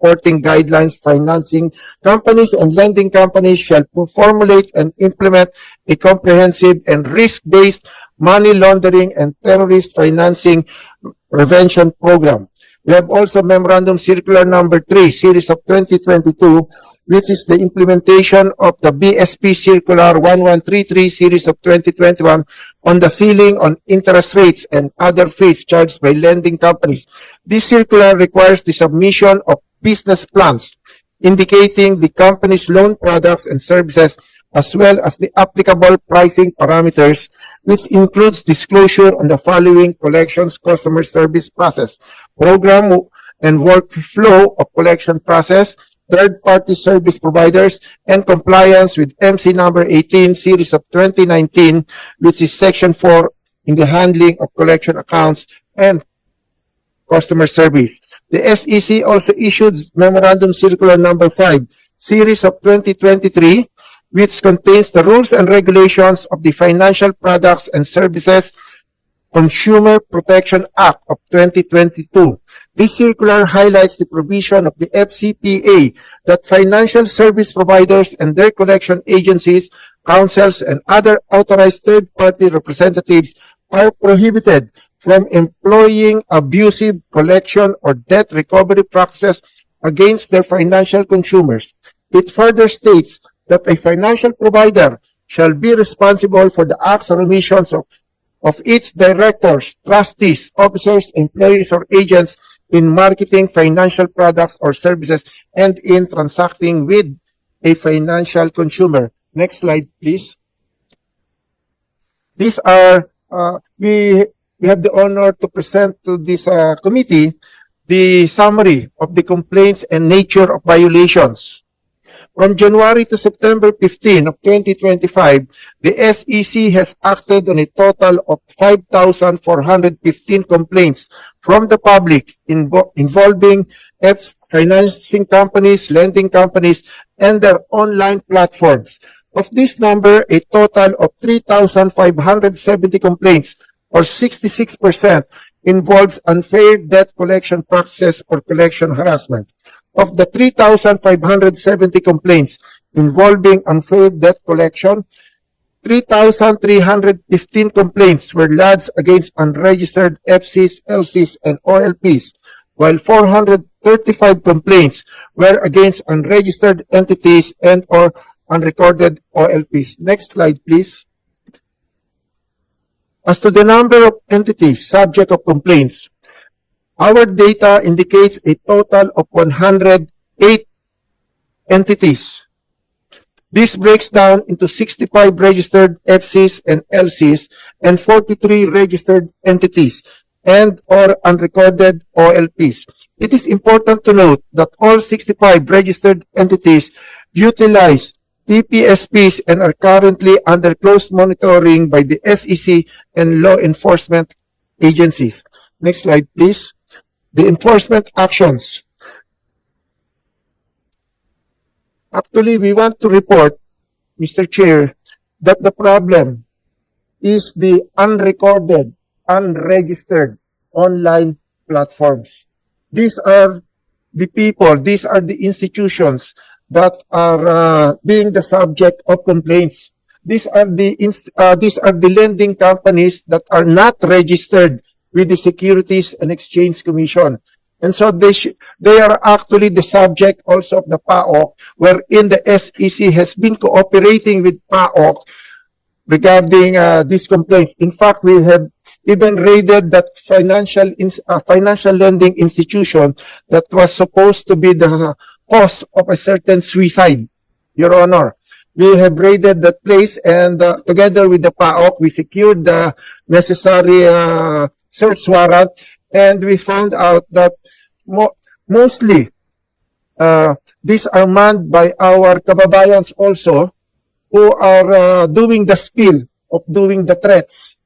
reporting guidelines financing companies and lending companies shall formulate and implement a comprehensive and risk-based money laundering and terrorist financing prevention program. We have also Memorandum Circular Number 3, Series of 2022, which is the implementation of the BSP Circular 1133, Series of 2021, on the ceiling on interest rates and other fees charged by lending companies. This circular requires the submission of business plans indicating the company's loan products and services as well as the applicable pricing parameters, which includes disclosure on the following collections customer service process, program and workflow of collection process, third-party service providers, and compliance with MC number 18 series of 2019, which is section 4 in the handling of collection accounts and customer service. The SEC also issued Memorandum Circular Number 5, Series of 2023, which contains the rules and regulations of the Financial Products and Services Consumer Protection Act of 2022. This circular highlights the provision of the FCPA that financial service providers and their collection agencies, councils, and other authorized third-party representatives are prohibited from employing abusive collection or debt recovery practices against their financial consumers. It further states that a financial provider shall be responsible for the acts or omissions of, of its directors, trustees, officers, employees, or agents in marketing financial products or services and in transacting with a financial consumer. Next slide, please. These are, uh, we, we have the honor to present to this uh, committee the summary of the complaints and nature of violations. From January to September 15 of 2025, the SEC has acted on a total of 5,415 complaints from the public invo- involving F financing companies, lending companies, and their online platforms. Of this number, a total of 3,570 complaints, or 66%, involves unfair debt collection practices or collection harassment. Of the 3,570 complaints involving unfair debt collection, 3,315 complaints were lodged against unregistered FCs, LCs, and OLPs, while 435 complaints were against unregistered entities and or unrecorded OLPs. Next slide, please. As to the number of entities subject of complaints, our data indicates a total of 108 entities. This breaks down into 65 registered FCs and LCs and 43 registered entities and or unrecorded OLPs. It is important to note that all 65 registered entities utilize TPSPs and are currently under close monitoring by the SEC and law enforcement agencies. Next slide, please. The enforcement actions. Actually, we want to report, Mr. Chair, that the problem is the unrecorded, unregistered online platforms. These are the people, these are the institutions that are uh, being the subject of complaints. These are the uh, these are the lending companies that are not registered with the Securities and Exchange Commission. And so they they are actually the subject also of the PAOK, wherein the SEC has been cooperating with PAOK regarding uh, these complaints. In fact, we have even raided that financial uh, financial lending institution that was supposed to be the cause of a certain suicide, Your Honor. We have raided that place and uh, together with the PAOK, we secured the necessary uh, search warrant and we found out that mo- mostly uh, these are manned by our kababayans also who are uh, doing the spill of doing the threats.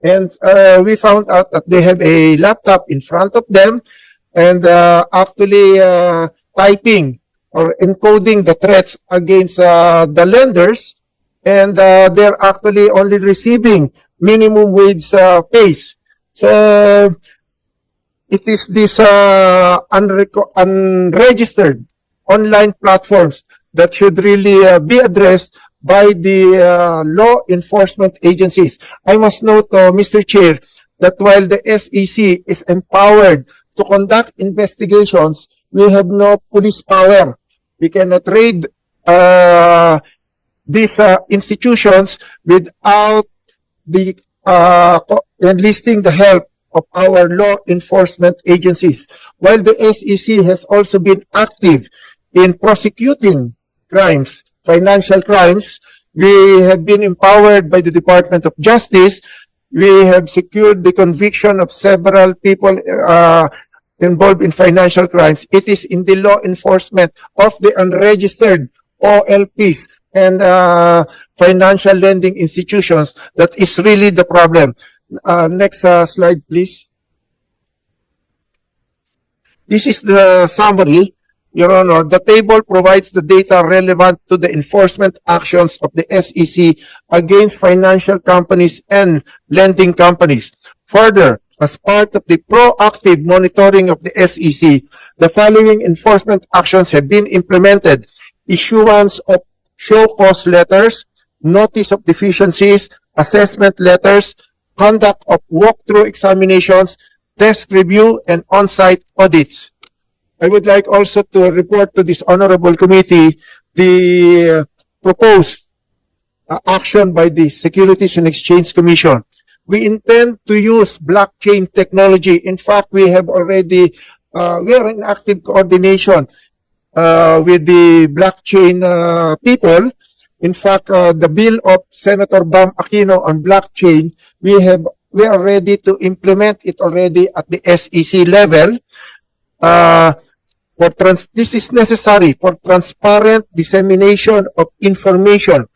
And uh, we found out that they have a laptop in front of them and uh, actually uh, typing or encoding the threats against uh, the lenders and uh, they're actually only receiving minimum wage uh. So it is this uh, unreco- unregistered online platforms that should really uh, be addressed by the uh, law enforcement agencies. I must note, uh, Mr. Chair, that while the SEC is empowered to conduct investigations, we have no police power. We cannot raid uh, these uh, institutions without the uh, enlisting the help of our law enforcement agencies. While the SEC has also been active in prosecuting crimes, financial crimes, we have been empowered by the Department of Justice. We have secured the conviction of several people uh, involved in financial crimes. It is in the law enforcement of the unregistered OLPs and uh, financial lending institutions that is really the problem. Uh, next uh, slide, please. This is the summary, Your Honor. The table provides the data relevant to the enforcement actions of the SEC against financial companies and lending companies. Further, as part of the proactive monitoring of the SEC, the following enforcement actions have been implemented. Issuance of show cause letters, notice of deficiencies, assessment letters, conduct of walkthrough examinations, test review, and on-site audits. I would like also to report to this honorable committee the proposed uh, action by the Securities and Exchange Commission. We intend to use blockchain technology. In fact, we have already, uh, we are in active coordination uh, with the blockchain uh, people. In fact, uh, the bill of Senator Bam Aquino on blockchain, we have, we are ready to implement it already at the SEC level. Uh, for trans, this is necessary for transparent dissemination of information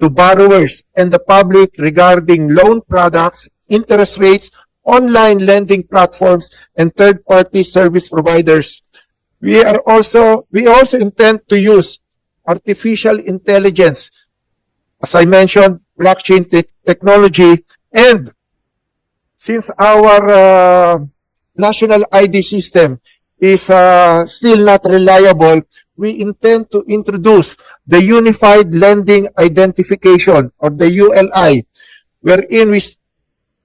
to borrowers and the public regarding loan products, interest rates, online lending platforms, and third-party service providers. We are also, we also intend to use artificial intelligence, as I mentioned, blockchain te- technology, and since our uh, national ID system is uh, still not reliable, we intend to introduce the Unified Lending Identification or the ULI, wherein we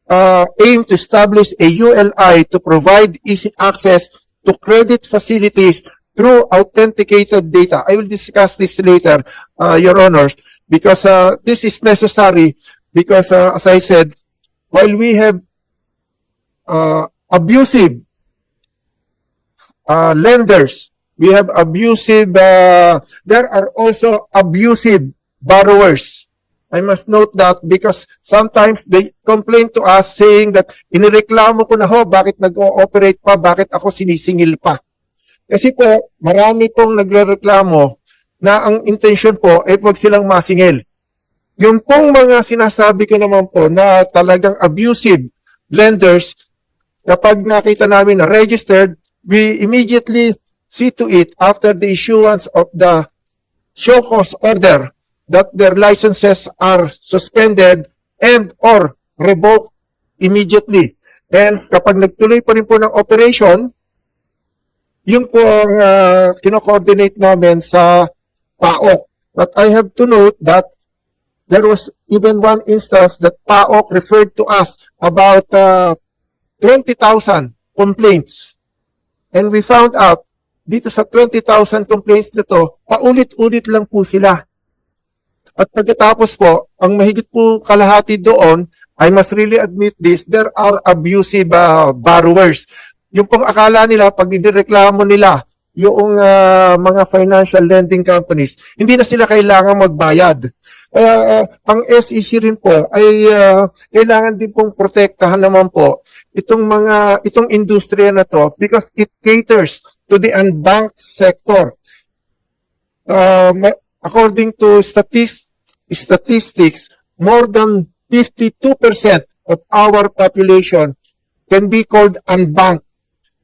uh, aim to establish a ULI to provide easy access to credit facilities through authenticated data. I will discuss this later, uh, Your Honors, because uh, this is necessary because, uh, as I said, while we have uh, abusive uh, lenders, we have abusive, uh, there are also abusive borrowers. I must note that because sometimes they complain to us saying that inireklamo ko na ho, bakit nag-ooperate pa, bakit ako sinisingil pa. Kasi po, marami pong nagrereklamo na ang intention po ay wag silang masingil. Yung pong mga sinasabi ko naman po na talagang abusive lenders, kapag nakita namin na registered, we immediately see to it after the issuance of the show cause order that their licenses are suspended and or revoked immediately. And kapag nagtuloy pa rin po ng operation, yun po ang uh, kino-coordinate namin sa PAOK. But I have to note that there was even one instance that PAOK referred to us about uh, 20,000 complaints. And we found out, dito sa 20,000 complaints na to, paulit-ulit lang po sila. At pagkatapos po, ang mahigit po kalahati doon, I must really admit this, there are abusive uh, borrowers. Yung pong akala nila, pag nireklamo nila, yung uh, mga financial lending companies, hindi na sila kailangan magbayad. Kaya uh, ang SEC rin po ay uh, kailangan din pong protektahan naman po itong mga itong industriya na to because it caters to the unbanked sector. Uh, according to statist- statistics, more than 52% of our population can be called unbanked.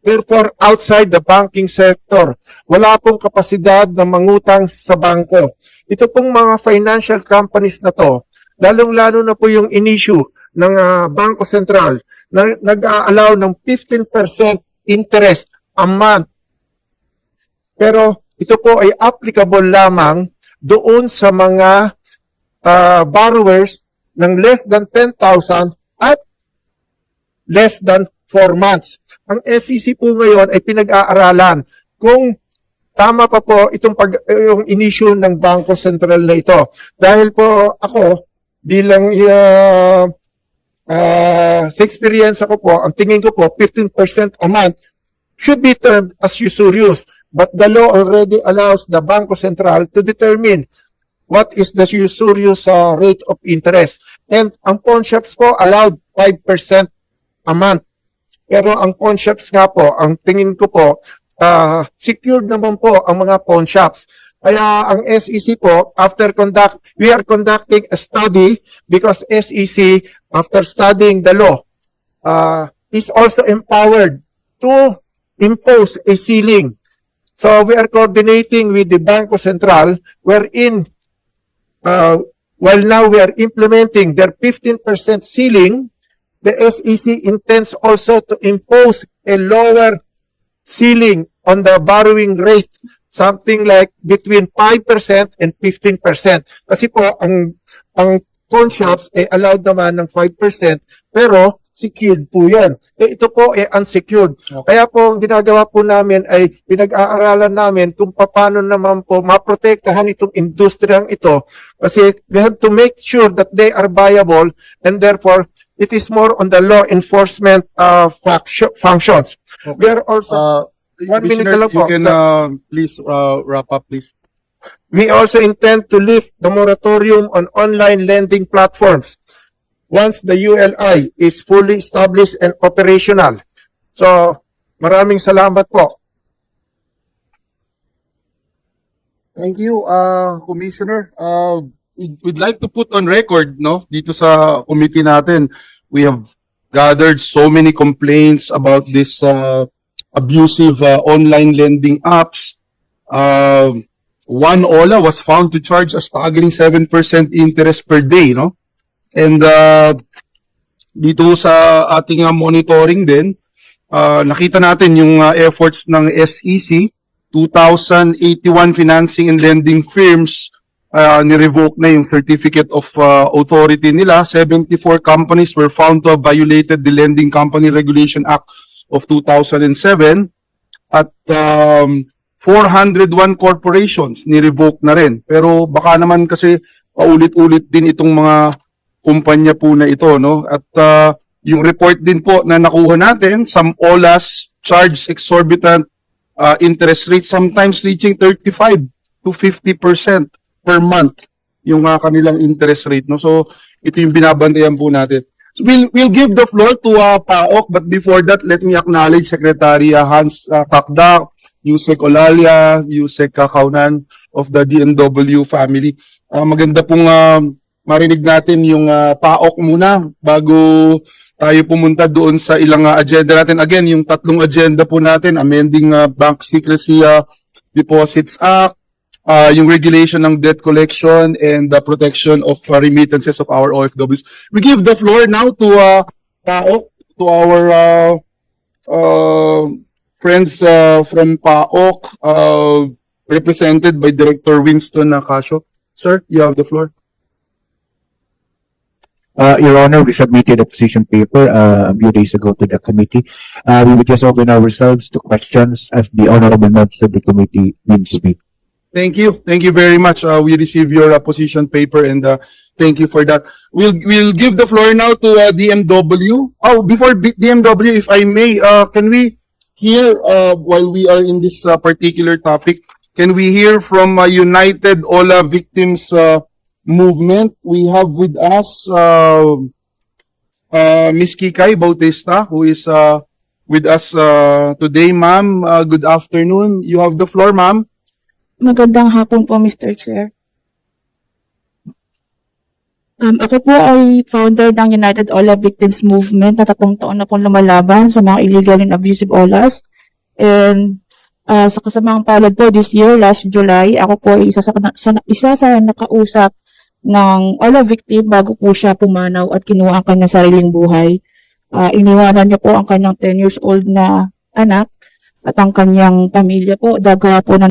Therefore, outside the banking sector, wala pong kapasidad na mangutang sa bangko. Ito pong mga financial companies na to, lalong-lalo na po yung in-issue ng ah, Bangko Sentral na nag-aalaw ng 15% interest a month. Pero ito po ay applicable lamang doon sa mga ah, borrowers ng less than 10,000 at less than 4 months. Ang SEC po ngayon ay pinag-aaralan kung tama pa po itong pag yung inisyu ng Bangko Sentral na ito. Dahil po ako bilang uh, uh, sa experience ako po, ang tingin ko po 15% a month should be termed as usurious. But the law already allows the Bangko Sentral to determine what is the usurious uh, rate of interest. And ang pawn shops po allowed 5% a month. Pero ang pawn shops nga po, ang tingin ko po, uh, secured naman po ang mga pawn shops. Kaya ang SEC po, after conduct, we are conducting a study because SEC, after studying the law, uh, is also empowered to impose a ceiling. So we are coordinating with the Banco Central wherein uh, while now we are implementing their 15% ceiling, the SEC intends also to impose a lower ceiling on the borrowing rate, something like between 5% and 15%. Kasi po, ang, ang pawn shops ay allowed naman ng 5%, pero secured po yan. Eh, ito po ay unsecured. Kaya po, ang ginagawa po namin ay pinag-aaralan namin kung paano naman po maprotektahan itong industriyang ito. Kasi we have to make sure that they are viable and therefore, it is more on the law enforcement uh, faction- functions. We are also Uh, One minute lang po, You can, uh, please, uh, wrap up, please. We also intend to lift the moratorium on online lending platforms once the ULI is fully established and operational. So, maraming salamat po. Thank you, uh, Commissioner. Uh, we'd, we'd like to put on record, no, dito sa committee natin, we have gathered so many complaints about this, uh, abusive, uh, online lending apps. Uh, one OLA was found to charge a staggering 7% interest per day, no? And, uh, dito sa ating uh, monitoring din, uh, nakita natin yung uh, efforts ng SEC 2,081 financing and lending firms uh, ni-revoke na yung certificate of uh, authority nila. 74 companies were found to have violated the Lending Company Regulation Act of 2007 at um, 401 corporations ni-revoke na rin. Pero baka naman kasi paulit-ulit din itong mga kumpanya po na ito, no? At uh, yung report din po na nakuha natin, some OLAs charge exorbitant uh, interest rate, sometimes reaching 35 to 50% per month yung uh, kanilang interest rate. No? So, ito yung binabantayan po natin. So, we'll, we'll give the floor to uh, PAOK, but before that, let me acknowledge Secretary uh, Hans uh, Kakdak, Yusek Olalia, Yusek Kakaunan of the DNW family. Uh, maganda pong uh, marinig natin yung uh, PAOK muna bago tayo pumunta doon sa ilang uh, agenda natin. Again, yung tatlong agenda po natin, amending uh, Bank Secrecy uh, Deposits Act, uh, yung regulation ng debt collection and the protection of uh, remittances of our OFWs. We give the floor now to uh, PAOK, to our uh, uh, friends uh, from PAOK, uh, represented by Director Winston Acasio. Sir, you have the floor. Uh, Your Honor, we submitted a position paper, uh, a few days ago to the committee. Uh, we would just open ourselves to questions as the honorable members of the committee will speak. Thank you. Thank you very much. Uh, we received your uh, position paper and uh, thank you for that. We'll we'll give the floor now to uh, DMW. Oh, before B- DMW, if I may, uh, can we hear uh, while we are in this uh, particular topic, can we hear from uh, United Ola Victims uh, Movement? We have with us uh, uh, Miss Kikay Bautista, who is uh, with us uh, today, ma'am. Uh, good afternoon. You have the floor, ma'am. Magandang hapon po, Mr. Chair. Um, ako po ay founder ng United Ola Victims Movement na tatlong taon na pong lumalaban sa mga illegal and abusive olas. And uh, sa kasamang palad po this year, last July, ako po ay isa sa, sa, isa sa nakausap ng Ola victim bago po siya pumanaw at kinuha ang kanyang sariling buhay. Uh, iniwanan niya po ang kanyang 10 years old na anak at ang kanyang pamilya po, dagawa po ng